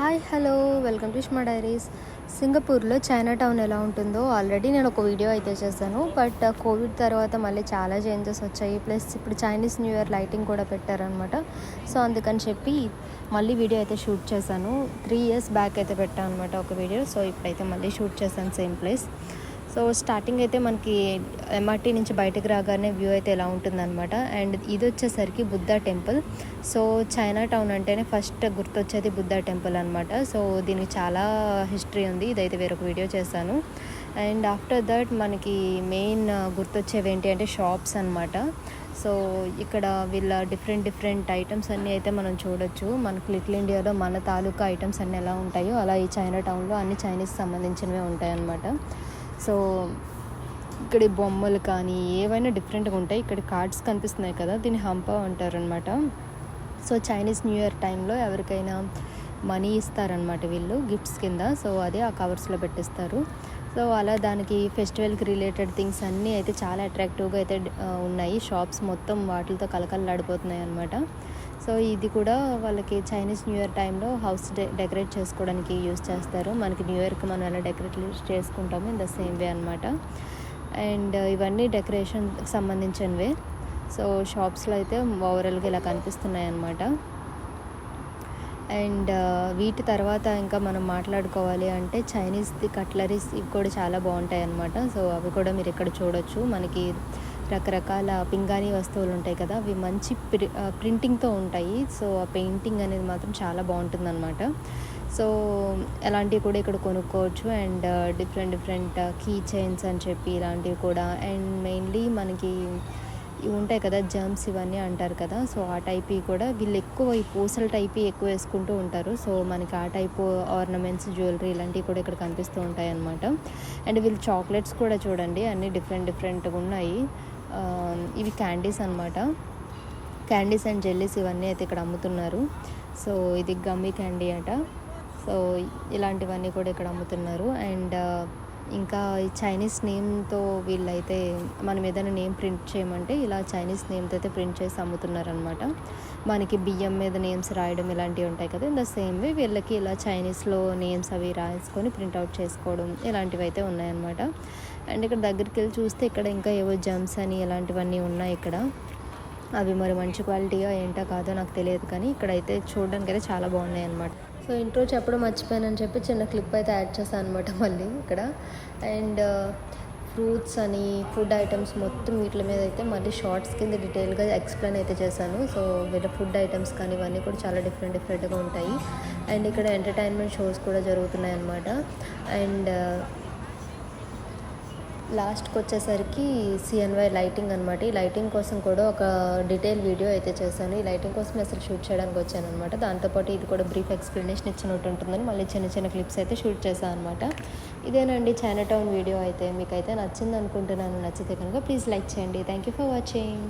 Hi hello. Welcome to మా diaries. సింగపూర్లో China town ఎలా ఉంటుందో ఆల్రెడీ నేను ఒక వీడియో అయితే చేశాను. బట్ కోవిడ్ తర్వాత మళ్ళీ చాలా చేంజెస్ వచ్చాయి. ప్లస్ ఇప్పుడు చైనీస్ న్యూ ఇయర్ లైటింగ్ కూడా పెట్టారనమాట సో అందుకని చెప్పి మళ్ళీ వీడియో అయితే షూట్ చేశాను. త్రీ ఇయర్స్ బ్యాక్ అయితే పెట్టాను అనమాట ఒక వీడియో. సో ఇప్పుడైతే మళ్ళీ షూట్ చేశాను సేమ్ ప్లేస్. సో స్టార్టింగ్ అయితే మనకి ఎంఆర్టీ నుంచి బయటకు రాగానే వ్యూ అయితే ఎలా ఉంటుందన్నమాట. అండ్ ఇది వచ్చేసరికి Buddha temple. So China town అంటేనే ఫస్ట్ గుర్తొచ్చేది బుద్ధ టెంపుల్ అనమాట సో దీనికి చాలా హిస్టరీ ఉంది. ఇదైతే వేరొక వీడియో చేశాను. అండ్ ఆఫ్టర్ దట్ మనకి మెయిన్ గుర్తొచ్చేవి ఏంటి అంటే షాప్స్ అనమాట సో ఇక్కడ వీళ్ళ డిఫరెంట్ డిఫరెంట్ ఐటమ్స్ అన్నీ అయితే మనం చూడొచ్చు. మనకి లిటిల్ ఇండియాలో మన తాలూకా ఐటమ్స్ అన్నీ ఎలా ఉంటాయో అలా ఈ చైనా టౌన్లో అన్ని చైనీస్ సంబంధించినవే ఉంటాయన్నమాట. సో ఇక్కడ బొమ్మలు కానీ ఏవైనా డిఫరెంట్గా ఉంటాయి. ఇక్కడ కార్డ్స్ కనిపిస్తున్నాయి కదా దీన్ని హంప అంటారనమాట సో చైనీస్ న్యూ ఇయర్ టైంలో ఎవరికైనా మనీ ఇస్తారనమాట వీళ్ళు గిఫ్ట్స్ కింద. సో అదే ఆ కవర్స్లో పెట్టిస్తారు. సో అలా దానికి ఫెస్టివల్కి రిలేటెడ్ థింగ్స్ అన్నీ అయితే చాలా అట్రాక్టివ్గా అయితే ఉన్నాయి. షాప్స్ మొత్తం వాటితో కలకలలాడిపోతున్నాయి అనమాట సో ఇది కూడా వాళ్ళకి చైనీస్ న్యూ ఇయర్ టైంలో హౌస్ డె డెకరేట్ చేసుకోవడానికి యూస్ చేస్తారు. మనకి న్యూ ఇయర్కి మనం ఎలా డెకరేట్ చేసుకుంటామో ఇన్ ద సేమ్ వే అనమాట అండ్ ఇవన్నీ డెకరేషన్కి సంబంధించినవే. సో షాప్స్లో అయితే ఓవరాల్గా ఇలా కనిపిస్తున్నాయి అన్నమాట అండ్ వీటి తర్వాత ఇంకా మనం మాట్లాడుకోవాలి అంటే చైనీస్ది కట్లరీస్ ఇవి కూడా చాలా బాగుంటాయి అన్నమాట సో అవి కూడా మీరు ఇక్కడ చూడొచ్చు. మనకి రకరకాల పింగాణీ వస్తువులు ఉంటాయి కదా అవి మంచి ప్రి ప్రింటింగ్తో ఉంటాయి. సో ఆ పెయింటింగ్ అనేది మాత్రం చాలా బాగుంటుందన్నమాట. సో అలాంటివి కూడా ఇక్కడ కొనుక్కోవచ్చు. And different different key chains అని చెప్పి ఇలాంటివి కూడా. అండ్ మెయిన్లీ మనకి ఉంటాయి కదా జర్మ్స్ ఇవన్నీ అంటారు కదా. సో ఆ టైప్ కూడా వీళ్ళు ఎక్కువ ఈ పూసల టైప్ ఎక్కువ వేసుకుంటూ ఉంటారు. సో మనకి ఆ టైప్ ఆర్నమెంట్స్ జ్యువెలరీ ఇలాంటివి కూడా ఇక్కడ కనిపిస్తూ ఉంటాయి అన్నమాట అండ్ వీళ్ళు చాక్లెట్స్ కూడా చూడండి అన్నీ డిఫరెంట్ డిఫరెంట్గా ఉన్నాయి. ఇవి క్యాండీస్ అన్నమాట. క్యాండీస్ అండ్ జెల్లీస్ ఇవన్నీ అయితే ఇక్కడ అమ్ముతున్నారు. సో ఇది గమ్మీ క్యాండీ అట. సో ఇలాంటివన్నీ కూడా ఇక్కడ అమ్ముతున్నారు. అండ్ ఇంకా ఈ చైనీస్ నేమ్తో వీళ్ళైతే మనం ఏదైనా నేమ్ ప్రింట్ చేయమంటే ఇలా చైనీస్ నేమ్తో అయితే ప్రింట్ చేసి అమ్ముతున్నారనమాట మనకి బియ్యం మీద నేమ్స్ రాయడం ఇలాంటివి ఉంటాయి కదా ఇన్ ద సేమ్ వే వీళ్ళకి ఇలా చైనీస్లో నేమ్స్ అవి రాసుకొని ప్రింట్అవుట్ చేసుకోవడం ఇలాంటివి అయితే ఉన్నాయన్నమాట. అండ్ ఇక్కడ దగ్గరికి వెళ్ళి చూస్తే ఇక్కడ ఇంకా ఏవో జమ్స్ అని ఇలాంటివన్నీ ఉన్నాయి ఇక్కడ. అవి మరి మంచి క్వాలిటీగా ఏంటో కాదో నాకు తెలియదు కానీ ఇక్కడైతే చూడడానికి అయితే చాలా బాగున్నాయి అన్నమాట సో ఇంట్రో చెప్పడం మర్చిపోయానని చెప్పి చిన్న క్లిప్ అయితే యాడ్ చేశాను అనమాట మళ్ళీ ఇక్కడ. అండ్ ఫ్రూట్స్ అని ఫుడ్ ఐటమ్స్ మొత్తం వీటి మీద అయితే మళ్ళీ షార్ట్స్ కింద డీటెయిల్గా ఎక్స్ప్లెయిన్ అయితే చేశాను. సో వీళ్ళ ఫుడ్ ఐటమ్స్ కానీ ఇవన్నీ కూడా చాలా డిఫరెంట్ డిఫరెంట్గా ఉంటాయి. అండ్ ఇక్కడ ఎంటర్టైన్మెంట్ షోస్ కూడా జరుగుతున్నాయి అన్నమాట అండ్ లాస్ట్కి వచ్చేసరికి సిఎన్వై లైటింగ్ అనమాట ఈ లైటింగ్ కోసం కూడా ఒక డీటెయిల్ వీడియో అయితే చేశాను. ఈ లైటింగ్ కోసం అసలు షూట్ చేయడానికి వచ్చాను అనమాట దాంతోపాటు ఇది కూడా బ్రీఫ్ ఎక్స్ప్లెనేషన్ ఇచ్చినట్టు ఉంటుందని మళ్ళీ చిన్న చిన్న క్లిప్స్ అయితే షూట్ చేశాను అనమాట ఇదేనండి చైనా టౌన్ వీడియో అయితే. మీకైతే నచ్చింది అనుకుంటున్నాను నచ్చితే కనుక ప్లీజ్ లైక్ చేయండి. Thank you for watching.